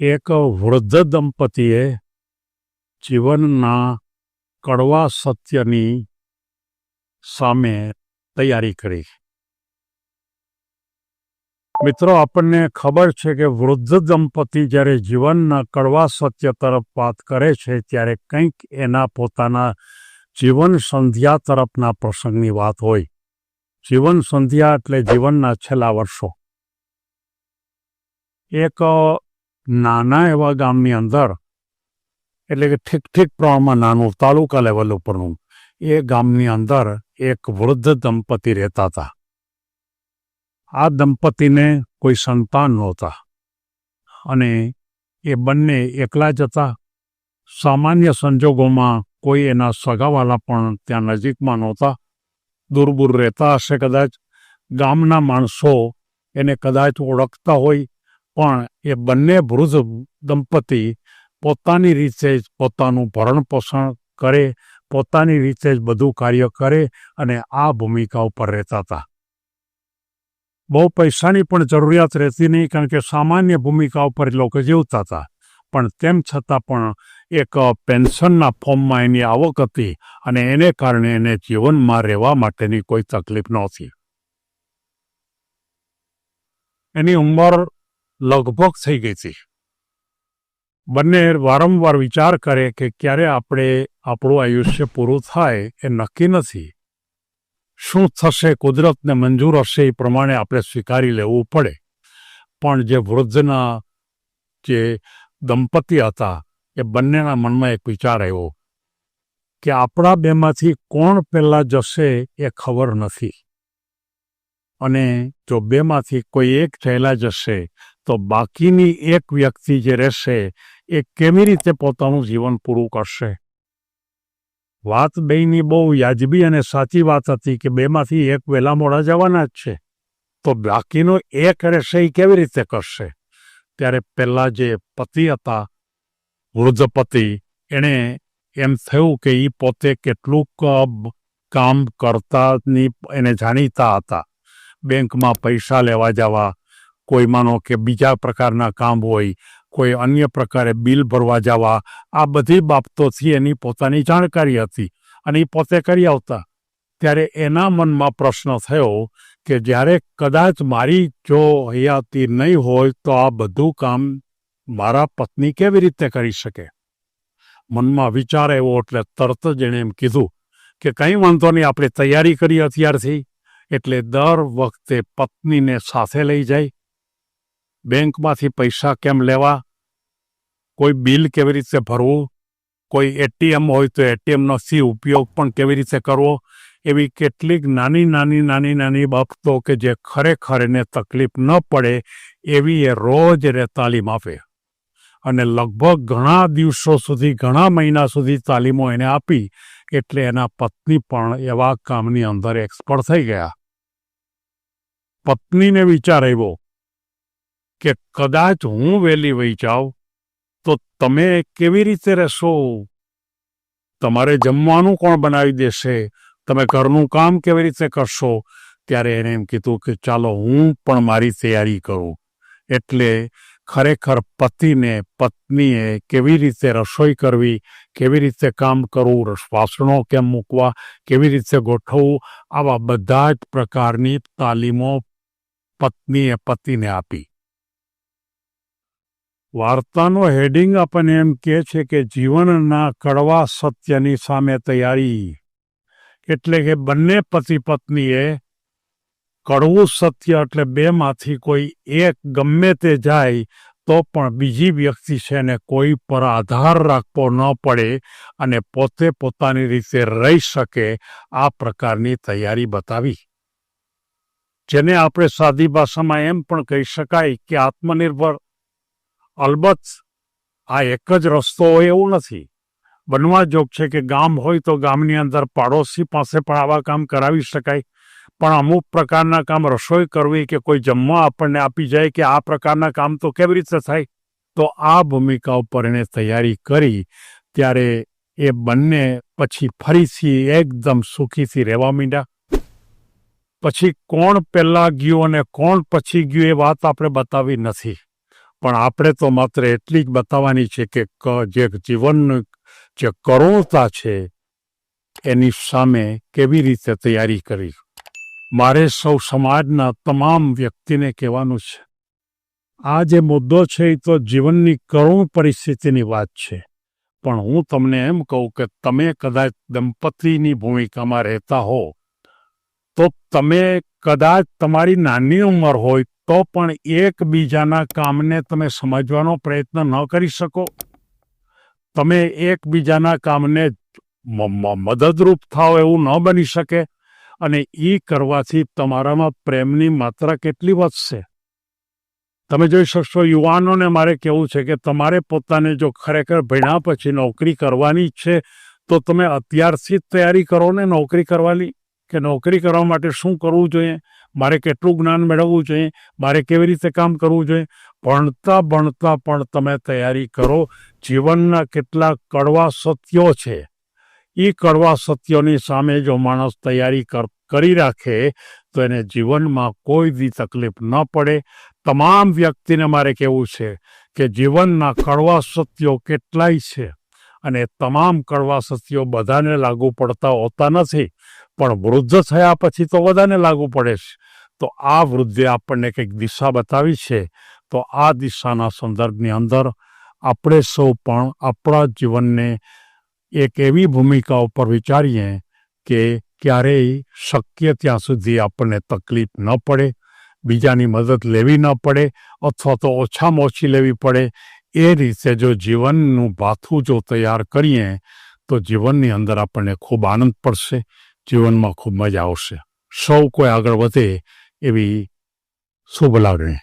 એક વૃદ્ધ દંપતીએ જીવનના કડવા સત્યની સામે તૈયારી કરી. મિત્રો, આપણને ખબર છે કે વૃદ્ધ દંપતી જ્યારે જીવનના કડવા સત્ય તરફ વાત કરે છે, ત્યારે કંઈક એના પોતાના જીવન સંધ્યા તરફના પ્રસંગની વાત હોય. જીવન સંધ્યા એટલે જીવનના છેલ્લા વર્ષો. એક નાના એવા ગામની અંદર, એટલે કે ઠીક ઠીક પ્રમાણમાં નાનું, તાલુકા લેવલ ઉપરનું, એ ગામની અંદર એક વૃદ્ધ દંપતી રહેતા હતા. આ દંપતીને કોઈ સંતાન નહોતા. અને એ બંને એકલા જ હતા. સામાન્ય સંજોગોમાં કોઈ એના સગાવાલા પણ ત્યાં નજીકમાં નહોતા. દૂર દૂર રહેતા હશે કદાચ. ગામના માણસો એને કદાચ ઓળખતા હોય પણ એ બંને વૃદ્ધ દંપતી પોતાની રીતે જ પોતાનું ભરણ પોષણ કરે, પોતાની રીતે જ બધું કાર્ય કરે અને આ ભૂમિકા ઉપર રહેતા હતા. બહુ પૈસાની પણ જરૂરિયાત રહેતી નહીં કારણ કે સામાન્ય ભૂમિકા ઉપર લોકો જીવતા હતા. પણ તેમ છતાં પણ એક પેન્શનના ફોર્મમાં એની આવક હતી અને એને કારણે એને જીવનમાં રહેવા માટેની કોઈ તકલીફ નહોતી. એની ઉંમર લગભગ થઈ ગઈ હતી બંને વારંવાર વિચાર કરે કે ક્યારે આપણે આપણું આયુષ્ય પૂરું થાય એ નક્કી નથી. શું થશે, કુદરતને મંજૂર હશે એ પ્રમાણે આપણે સ્વીકારી લેવું પડે. પણ જે વૃદ્ધના જે દંપતી હતા, એ બંનેના મનમાં એક વિચાર આવ્યો કે આપણા બેમાંથી કોણ પહેલાં જશે એ ખબર નથી. અને જો બેમાંથી કોઈ એક થયેલા જશે તો બાકીની એક વ્યક્તિ જે રહેશે, એ કેવી રીતે પોતાનું જીવન પૂરું કરશે? વાત બેયની બહુ યાજબી અને સાચી વાત હતી કે બેમાંથી એક વહેલા મોડા જવાના જ છે. તો બાકીનો એક રહેશે એ કેવી રીતે કરશે? ત્યારે પહેલાં જે પતિ હતા વૃદ્ધ પતિ એણે એમ થયું કે એ પોતે કેટલુંક કામ કરતાની એને જાણીતા હતા. બેંકમાં પૈસા લેવા જવા કોઈ માનો કે બીજા પ્રકારના કામ હોય, કોઈ અન્ય પ્રકારે બિલ ભરવા જવા, આ બધી બાબતોથી એની પોતાની જાણકારી હતી. અને એ પોતે કરી આવતા. ત્યારે એના મનમાં પ્રશ્ન થયો કે જ્યારે કદાચ મારી જો હયાતી નહીં હોય તો આ બધું કામ મારા પત્ની કેવી રીતે કરી શકે? મનમાં વિચાર એવો એટલે તરત જ એણે એમ કીધું કે કંઈ વાંધો નહીં, આપણે તૈયારી કરી અત્યારથી. એટલે દર વખતે પત્નીને સાથે લઈ જાય. બેંકમાંથી પૈસા કેમ લેવા? કોઈ બિલ કેવી રીતે ભરવું? કોઈ એટીએમ હોય તો એટીએમનો સી ઉપયોગ પણ કેવી રીતે કરવો? એવી કેટલીક નાની નાની નાની નાની બાબતો કે જે ખરેખર એને તકલીફ ન પડે, એવી એ રોજ એને તાલીમ આપે. અને લગભગ ઘણા દિવસો સુધી, ઘણા મહિના સુધી તાલીમો એને આપી, એટલે એના પત્ની પણ એવા કામની અંદર એક્સપર્ટ થઈ ગયા. પત્નીને વિચાર આવ્યો કે કદાચ હું વહેલી વહી જાઉં, તો તમે કેવી રીતે રહેશો? તમારે જમવાનું કોણ બનાવી દેશે? તમે ઘરનું કામ કેવી રીતે કરશો? ત્યારે એણે એમ કીધું કે ચાલો હું પણ મારી તૈયારી કરું. એટલે ખરેખર પતિને, પત્નીએ કેવી રીતે રસોઈ કરવી, કેવી રીતે કામ કરવું, વાસણો કેમ મૂકવા, કેવી રીતે ગોઠવવું, આવા બધા જ પ્રકારની તાલીમો પત્નીએ પતિને આપી. વાર્તાનો હેડિંગ આપણને એમ કહે છે કે જીવનના કડવા સત્યની સામે તૈયારી. એટલે કે બંને પતિ પત્નીએ કડવું સત્ય એટલે બેમાંથી કોઈ એક ગમે તે જાય તો પણ બીજી વ્યક્તિ છે ને કોઈ પર આધાર રાખવો ન પડે અને પોતે પોતાની રીતે રહી શકે આ પ્રકારની તૈયારી બતાવી. જેને આપણે સાદી ભાષામાં એમ પણ કહી શકાય કે આત્મનિર્ભર અલબત્ત આ એક જ રસ્તો હોય એવું નથી. બનવા જોગ છે કે ગામ હોય તો ગામની અંદર પાડોશી પાસે પણ આવા કામ કરાવી શકાય. પણ અમુક પ્રકારના કામ રસોઈ કરવી કે કોઈ જમવા આપણને આપી જાય કે આ પ્રકારના કામ તો કેવી રીતે થાય? તો આ ભૂમિકા ઉપર એણે તૈયારી કરી. ત્યારે એ બંને પછી ફરીથી એકદમ સુખીથી રહેવા માંડ્યા. પછી કોણ પહેલાં ગયું અને કોણ પછી ગયું એ વાત આપણે બતાવી નથી. પણ આપણે તો માત્ર એટલી જ બતાવવાની છે કે જે જીવન જે કરોળતા છે, એની સામે કેવી રીતે તૈયારી કરી? મારે સૌ સમાજના તમામ વ્યક્તિને કહેવાનું છે, આ જે મુદ્દો છે એ તો જીવનની કરુણ પરિસ્થિતિની વાત છે. પણ હું તમને એમ કહું કે તમે કદાચ દંપતીની ભૂમિકામાં રહેતા હો તો તમે કદાચ તમારી નાની ઉંમર હોય તો પણ એકબીજાના કામને તમે સમજવાનો પ્રયત્ન ન કરી શકો. તમે એકબીજાના કામને મદદરૂપ થાઓ એવું ન બની શકે અને એ કરવાથી તમારામાં પ્રેમની માત્રા કેટલી વધશે. તમે જોઈ શકશો યુવાનોને મારે કહેવું છે કે તમારે પોતાને જો ખરેખર ભણ્યા પછી નોકરી કરવાની છે તો તમે અત્યારથી જ તૈયારી કરો ને નોકરી કરવાની. કે નોકરી કરવા માટે શું કરવું જોઈએ? મારે કેટલું જ્ઞાન મેળવવું જોઈએ? મારે કેવી રીતે કામ કરવું જોઈએ? ભણતા ભણતા પણ તમે તૈયારી કરો. જીવનના કેટલા કડવા સત્યો છે. એ કડવા સત્યોની સામે જો માણસ તૈયારી કર- રાખે, તો એને જીવનમાં કોઈ દી તકલીફ ન પડે. તમામ વ્યક્તિને મારે કહેવું છે કે જીવનના કડવા સત્યો કેટલાય છે અને તમામ કડવા સત્યો બધાને લાગુ પડતા હોતા નથી. પણ વૃદ્ધ થયા પછી તો બધાને લાગુ પડે છે. તો આ વૃદ્ધે આપણને કંઈક દિશા બતાવી છે. તો આ દિશાના સંદર્ભની અંદર આપણે સૌ પણ આપણા જીવનને એક એવી ભૂમિકા ઉપર વિચારીએ કે ક્યારેય શક્ય ત્યાં સુધી આપણને તકલીફ ન પડે, બીજાની મદદ લેવી ન પડે અથવા તો ઓછામાં ઓછી લેવી પડે. એ રીતે જો જીવનનું ભાથું જો તૈયાર કરીએ તો જીવનની અંદર આપણને ખૂબ આનંદ પડશે. જીવનમાં ખૂબ મજા આવશે. સૌ કોઈ આગળ વધે એવી શુભ લાગણી.